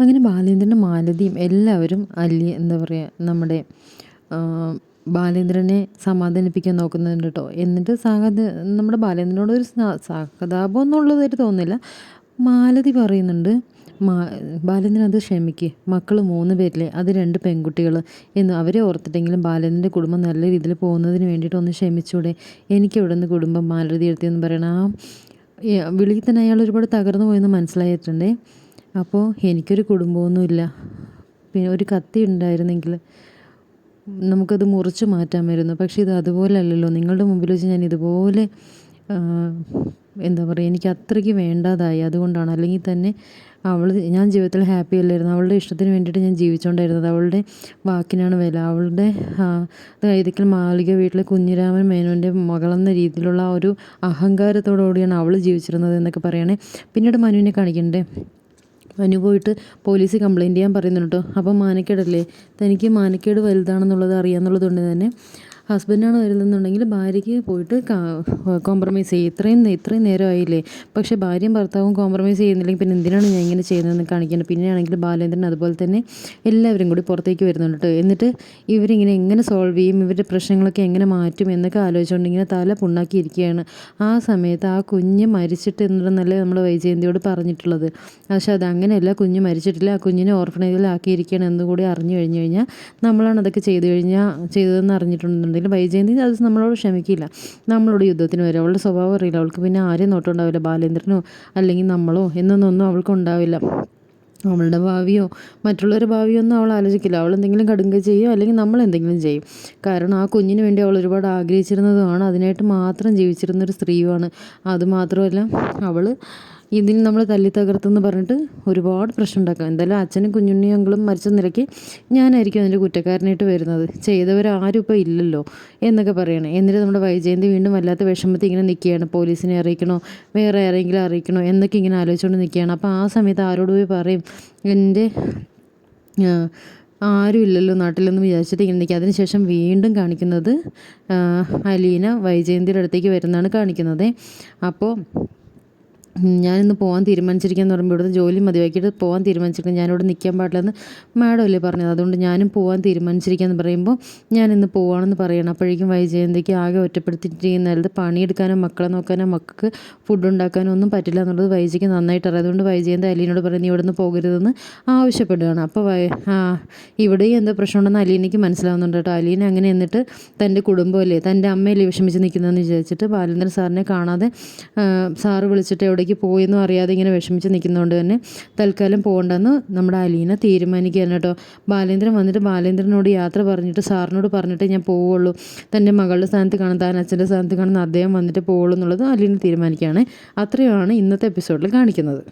അങ്ങനെ ബാലേന്ദ്രനും മാലതിയും എല്ലാവരും അല്ലി എന്താ പറയുക നമ്മുടെ ബാലേന്ദ്രനെ സമാധാനിപ്പിക്കാൻ നോക്കുന്നുണ്ട് കേട്ടോ എന്നിട്ട് സഹത നമ്മുടെ ബാലേന്ദ്രനോട് ഒരു സഹതാപം എന്നുള്ളതായിട്ട് തോന്നുന്നില്ല. മാലതി പറയുന്നുണ്ട് മാ ബാലേന്ദ്രൻ അത് ക്ഷമിക്ക്. മക്കൾ മൂന്ന് പേരിലെ അത് രണ്ട് പെൺകുട്ടികൾ എന്ന് അവരെ ഓർത്തിട്ടെങ്കിലും ബാലേന്ദ്രന്റെ കുടുംബം നല്ല രീതിയിൽ പോകുന്നതിന് വേണ്ടിയിട്ട് ഒന്ന് ക്ഷമിച്ചൂടെ. എനിക്ക് ഇവിടെ നിന്ന് കുടുംബം മാലതി എടുത്തിയെന്ന് പറയണം. ആ വിളിയിൽ തന്നെ അയാൾ ഒരുപാട് തകർന്നു പോയെന്ന് മനസ്സിലായിട്ടുണ്ടേ. അപ്പോൾ എനിക്കൊരു കുടുംബമൊന്നുമില്ല. പിന്നെ ഒരു കത്തി ഉണ്ടായിരുന്നെങ്കിൽ നമുക്കത് മുറിച്ച് മാറ്റാമായിരുന്നു പക്ഷേ ഇത് അതുപോലെ അല്ലല്ലോ. നിങ്ങളുടെ മുമ്പിൽ വെച്ച് ഞാൻ ഇതുപോലെ എന്താ പറയുക എനിക്ക് അത്രയ്ക്ക് വേണ്ടാതായി. അതുകൊണ്ടാണ്. അല്ലെങ്കിൽ തന്നെ അവൾ ഞാൻ ജീവിതത്തിൽ ഹാപ്പി അല്ലായിരുന്നു. അവളുടെ ഇഷ്ടത്തിന് വേണ്ടിയിട്ട് ഞാൻ ജീവിച്ചുകൊണ്ടായിരുന്നത് അവളുടെ വാക്കിനാണ് വില. അവളുടെ ഇതൊക്കെ മാളിക വീട്ടിലെ കുഞ്ഞിരാമൻ മേനോന്റെ മകളെന്ന രീതിയിലുള്ള ഒരു അഹങ്കാരത്തോടുകൂടിയാണ് അവൾ ജീവിച്ചിരുന്നത് എന്നൊക്കെ പറയുകയാണെങ്കിൽ പിന്നീട് മനുവിനെ കാണിക്കണ്ടേ? മനു പോയിട്ട് പോലീസ് കംപ്ലയിന്റ് ചെയ്യാൻ പറയുന്നുണ്ട്. കേട്ടോ അപ്പം മാനക്കേടല്ലേ? തനിക്ക് മാനക്കേട് വലുതാണെന്നുള്ളത് അറിയാമെന്നുള്ളത് കൊണ്ട് തന്നെ ഹസ്ബൻഡാണ് വരുന്നതെന്നുണ്ടെങ്കിൽ ഭാര്യയ്ക്ക് പോയിട്ട് കോംപ്രമൈസ് ചെയ്യും. ഇത്രയും ഇത്രയും നേരമായില്ലേ? പക്ഷേ ഭാര്യയും ഭർത്താവും കോംപ്രമൈസ് ചെയ്യുന്നില്ലെങ്കിൽ പിന്നെ എന്തിനാണ് ഞാൻ ഇങ്ങനെ ചെയ്യുന്നതെന്ന് കാണിക്കുന്നത് പിന്നെയാണെങ്കിൽ ബാലേന്ദ്രൻ അതുപോലെ തന്നെ എല്ലാവരും കൂടി പുറത്തേക്ക് വരുന്നുണ്ട് എന്നിട്ട് ഇവരിങ്ങനെ എങ്ങനെ സോൾവ് ചെയ്യും? ഇവരുടെ പ്രശ്നങ്ങളൊക്കെ എങ്ങനെ മാറ്റും? എന്നൊക്കെ ആലോചിച്ചുകൊണ്ട് ഇങ്ങനെ തല പുണ്ണാക്കിയിരിക്കുകയാണ് ആ സമയത്ത് ആ കുഞ്ഞ് മരിച്ചിട്ട് എന്നുള്ളതല്ലേ നമ്മൾ വൈജയന്തിയോട് പറഞ്ഞിട്ടുള്ളത്. പക്ഷെ അത് അങ്ങനെയല്ല കുഞ്ഞ് മരിച്ചിട്ടില്ല. ആ കുഞ്ഞിനെ ഓർഫനേജിലാക്കിയിരിക്കുകയാണ് എന്നുകൂടി അറിഞ്ഞു കഴിഞ്ഞു കഴിഞ്ഞാൽ നമ്മളാണ് അതൊക്കെ ചെയ്തു കഴിഞ്ഞാൽ ചെയ്തതെന്ന് അറിഞ്ഞിട്ടുണ്ടെന്നുണ്ടെങ്കിൽ എന്തെങ്കിലും വൈജയന്തി അത് നമ്മളോട് ക്ഷമിക്കില്ല. നമ്മളോട് യുദ്ധത്തിന് വരും. അവളുടെ സ്വഭാവം അറിയില്ല. അവൾക്ക് പിന്നെ ആരെയും നോട്ടുണ്ടാവില്ല. ബാലേന്ദ്രനോ അല്ലെങ്കിൽ നമ്മളോ എന്നൊന്നും അവൾക്ക് ഉണ്ടാവില്ല. അവളുടെ ഭാവിയോ മറ്റുള്ളവരുടെ ഭാവിയോ ഒന്നും അവൾ ആലോചിക്കില്ല. അവൾ എന്തെങ്കിലും കടുങ്ക ചെയ്യും അല്ലെങ്കിൽ നമ്മൾ എന്തെങ്കിലും ചെയ്യും. കാരണം ആ കുഞ്ഞിന് വേണ്ടി അവൾ ഒരുപാട് ആഗ്രഹിച്ചിരുന്നതുമാണ്. അതിനായിട്ട് മാത്രം ജീവിച്ചിരുന്നൊരു സ്ത്രീയുമാണ്. അതുമാത്രമല്ല അവൾ ഇതിന് നമ്മൾ തല്ലി തകർത്തെന്ന് പറഞ്ഞിട്ട് ഒരുപാട് പ്രശ്നം ഉണ്ടാക്കാം. എന്തായാലും അച്ഛനും കുഞ്ഞുണ്ണി അങ്കളും മരിച്ച നിലയ്ക്ക് ഞാനായിരിക്കും അതിന്റെ കുറ്റക്കാരനായിട്ട് വരുന്നത്. ചെയ്തവരാരും ഇപ്പോൾ ഇല്ലല്ലോ എന്നൊക്കെ പറയണേ. എന്നിട്ട് നമ്മുടെ വൈജയന്തി വീണ്ടും വല്ലാത്ത വിഷമത്തിൽ ഇങ്ങനെ നിൽക്കുകയാണ്. പോലീസിനെ അറിയിക്കണോ? വേറെ ആരെങ്കിലും അറിയിക്കണോ? എന്നൊക്കെ ഇങ്ങനെ ആലോചിച്ചുകൊണ്ട് നിൽക്കുകയാണ്. അപ്പോൾ ആ സമയത്ത് ആരോട് പോയി പറയും എന്റെ ആരും ഇല്ലല്ലോ നാട്ടിലെന്ന് വിചാരിച്ചിട്ട് ഇങ്ങനെ നിൽക്കുക. അതിനുശേഷം വീണ്ടും കാണിക്കുന്നത് അലീന വൈജയന്തിയുടെ അടുത്തേക്ക് വരുന്നതാണ് കാണിക്കുന്നത്. അപ്പോൾ ഞാനിന്ന് പോകാൻ തീരുമാനിച്ചിരിക്കുകയെന്ന് പറയുമ്പോൾ ഇവിടുത്തെ ജോലി മതിയാക്കിയിട്ട് പോകാൻ തീരുമാനിച്ചിരിക്കുന്നത് ഞാനിവിടെ നിൽക്കാൻ പാടില്ലെന്ന് മാഡം അല്ലേ പറഞ്ഞത്. അതുകൊണ്ട് ഞാനും പോകാൻ തീരുമാനിച്ചിരിക്കുകയെന്ന് പറയുമ്പോൾ ഞാൻ ഇന്ന് പോവാണെന്ന് പറയണം. അപ്പോഴേക്കും വൈജയന്തിക്ക് ആകെ ഒറ്റപ്പെടുത്തിയിരിക്കുന്നത് പണിയെടുക്കാനോ മക്കളെ നോക്കാനോ മക്കൾക്ക് ഫുഡ് ഉണ്ടാക്കാനോ ഒന്നും പറ്റില്ല എന്നുള്ളത് വൈജയ്ക്ക് നന്നായിട്ട് അറിയാം. അതുകൊണ്ട് വൈജയന്തി അലീനോട് പറയും നീ ഇവിടുന്ന് പോകരുതെന്ന് ആവശ്യപ്പെടുകയാണ്. അപ്പോൾ വൈ ഇവിടെയും എന്താ പ്രശ്നമുണ്ടെന്ന് അലീനയ്ക്ക് മനസ്സിലാവുന്നുണ്ട് കേട്ടോ. അലീന അങ്ങനെ എന്നിട്ട് തന്റെ കുടുംബമല്ലേ തന്റെ അമ്മയല്ലേ വിഷമിച്ച് നിൽക്കുന്നതെന്ന് വിചാരിച്ചിട്ട് ബാലേന്ദ്രൻ സാറിനെ കാണാതെ സാറ് വിളിച്ചിട്ട് എവിടെ എവിടേക്ക് പോയെന്നും അറിയാതെ ഇങ്ങനെ വിഷമിച്ച് നിൽക്കുന്നതുകൊണ്ട് തന്നെ തൽക്കാലം പോകണ്ടെന്ന് നമ്മുടെ അലീന തീരുമാനിക്കുകയാണ് കേട്ടോ. ബാലേന്ദ്രൻ വന്നിട്ട് ബാലേന്ദ്രനോട് യാത്ര പറഞ്ഞിട്ട് സാറിനോട് പറഞ്ഞിട്ട് ഞാൻ പോവുള്ളൂ തന്റെ മകളുടെ സ്ഥാനത്ത് കാണാൻ താൻ അച്ഛന്റെ സ്ഥാനത്ത് കാണുന്ന അദ്ദേഹം വന്നിട്ട് പോവുള്ളൂ എന്നുള്ളത് അലീന തീരുമാനിക്കുകയാണ്. അത്രയുമാണ് ഇന്നത്തെ എപ്പിസോഡിൽ കാണിക്കുന്നത്.